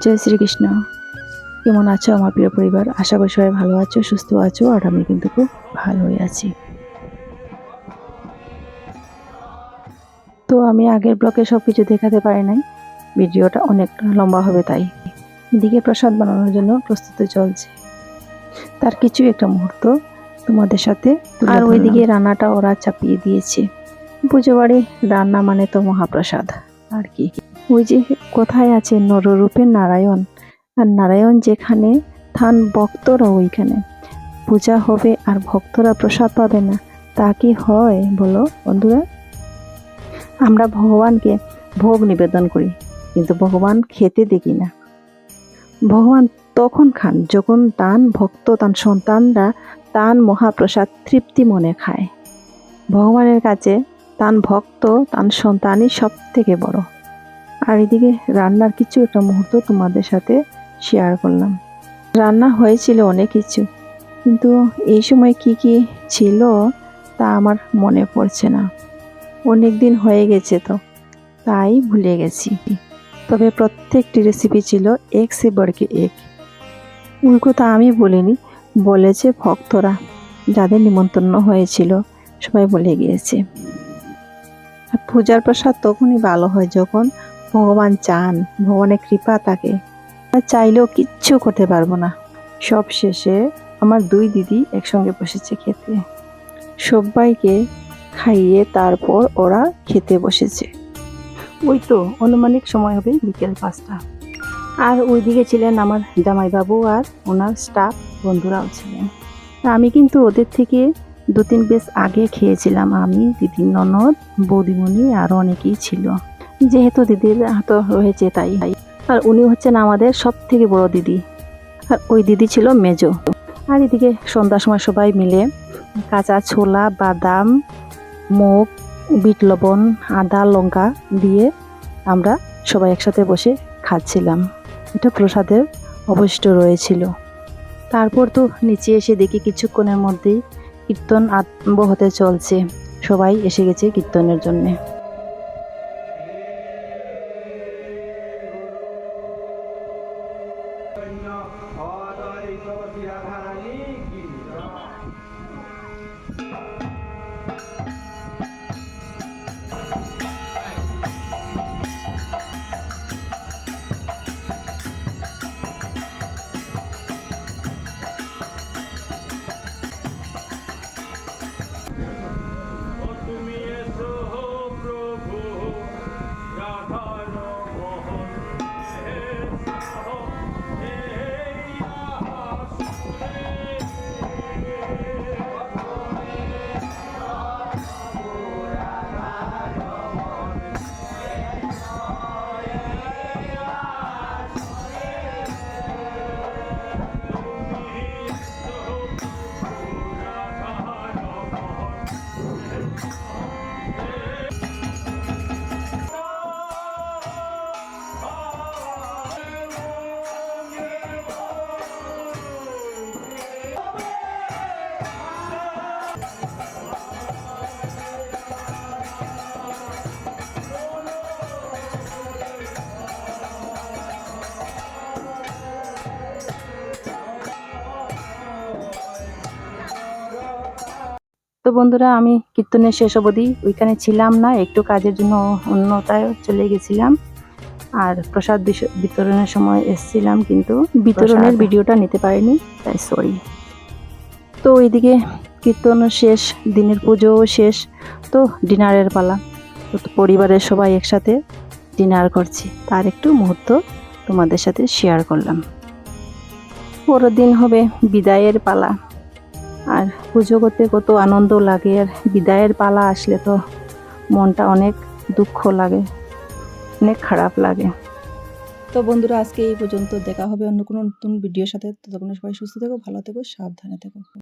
জয় শ্রীকৃষ্ণ। কেমন আছো আমার প্রিয় পরিবার? আশা করি সবাই ভালো আছো সুস্থ আছো আর আমি কিন্তু খুব ভালোই আছি। তো আমি আগের ব্লকে সব কিছু দেখাতে পারি নাই। ভিডিওটা অনেকটা লম্বা হবে তাই। এদিকে প্রসাদ বানানোর জন্য প্রস্তুতি চলছে। তার কিছু একটা মুহূর্ত তোমাদের সাথে আর ওইদিকে রান্নাটা ওরা চাপিয়ে দিয়েছে। পুজো বাড়ি রান্না মানে তো মহাপ্রসাদ। আর কি? ওই যে কোথায় আছে নররূপে নারায়ণ? আর নারায়ণ যেখানে, থান ভক্তরা ওইখানে। পূজা হবে আর ভক্তরা প্রসাদ পাবে না। তা কি হয় বলো বন্ধুরা? আমরা ভগবানকে ভোগ নিবেদন করি, কিন্তু ভগবান খেতে দেখি না। ভগবান তখন খান যখন তান ভক্ত, তান সন্তানরা তান মহাপ্রসাদ তৃপ্তি মনে খায়। ভগবানের কাছে তান ভক্ত, তান সন্তানই সব থেকে বড়। আর এদিকে রান্নার কিছু একটা মুহূর্ত তোমাদের সাথে শেয়ার করলাম। রান্না হয়েছিল অনেক কিছু, কিন্তু এই সময় কি কি ছিল তা আমার মনে পড়ছে না। অনেক দিন হয়ে গেছে তো, তাই ভুলে গেছি। তবে প্রত্যেকটি রেসিপি ছিল এক সে বড়কে এক। ওই কথা আমি বলিনি, বলেছে ভক্তরা, যাদের নিমন্ত্রণ হয়েছিল, সবাই বলে গিয়েছে। পূজার প্রসাদ তখনই ভালো হয় যখন ভগবান চান, ভগবানের কৃপা তাকে। আর চাইলেও কিচ্ছু করতে পারব না। সব শেষে আমার দুই দিদি একসঙ্গে বসেছে খেতে। সবাইকে খাইয়ে তারপর ওরা খেতে বসেছে। ওই তো, আনুমানিক সময় হবে বিকেল পাঁচটা। আর ওইদিকে ছিলেন আমার জামাইবাবু আর ওনার স্টাফ বন্ধুরাও ছিলেন। আমি কিন্তু ওদের থেকে দু তিন বেশ আগে খেয়েছিলাম। আমি দিদির ননদ, বৌদিমণি আরও অনেকেই ছিল। যেহেতু দিদির হাত রয়েছে তাই। আর উনি হচ্ছেন আমাদের সব থেকে বড় দিদি। আর ওই দিদি ছিল মেজো। আর এদিকে সন্ধ্যার সময় সবাই মিলে কাঁচা ছোলা, বাদাম, মুগ, বিট লবণ, আদা, লঙ্কা দিয়ে আমরা সবাই একসাথে বসে খাচ্ছিলাম। এটা প্রসাদের অবশিষ্ট রয়েছিল। তারপর তো নিচে এসে দেখি কিছুক্ষণের মধ্যেই কীর্তন আরম্ভ হতে চলছে। সবাই এসে গেছে কীর্তনের জন্যে। তুমি তো বন্ধুরা আমি কীর্তনের শেষ অবধি ওইখানে ছিলাম না একটু কাজের জন্য অন্যতায় চলে গেছিলাম। আর প্রসাদ বিতরণের সময় এসেছিলাম কিন্তু বিতরণের ভিডিওটা নিতে পারিনি তাই সরি তো ওইদিকে কীর্তন শেষ দিনের পুজোও শেষ তো ডিনারের পালা। তো পরিবারের সবাই একসাথে ডিনার করছি। তার একটু মুহূর্ত তোমাদের সাথে শেয়ার করলাম। পরের দিন হবে বিদায়ের পালা। আর পুজো করতে কত আনন্দ লাগে, আর বিদায়ের পালা আসলে তো মনটা অনেক দুঃখ লাগে, অনেক খারাপ লাগে। তো বন্ধুরা, আজকে এই পর্যন্ত দেখা হবে অন্য কোনো নতুন ভিডিওর সাথে। ততক্ষণ সবাই সুস্থ থেকো, ভালো থেকো, সাবধানে থেকো।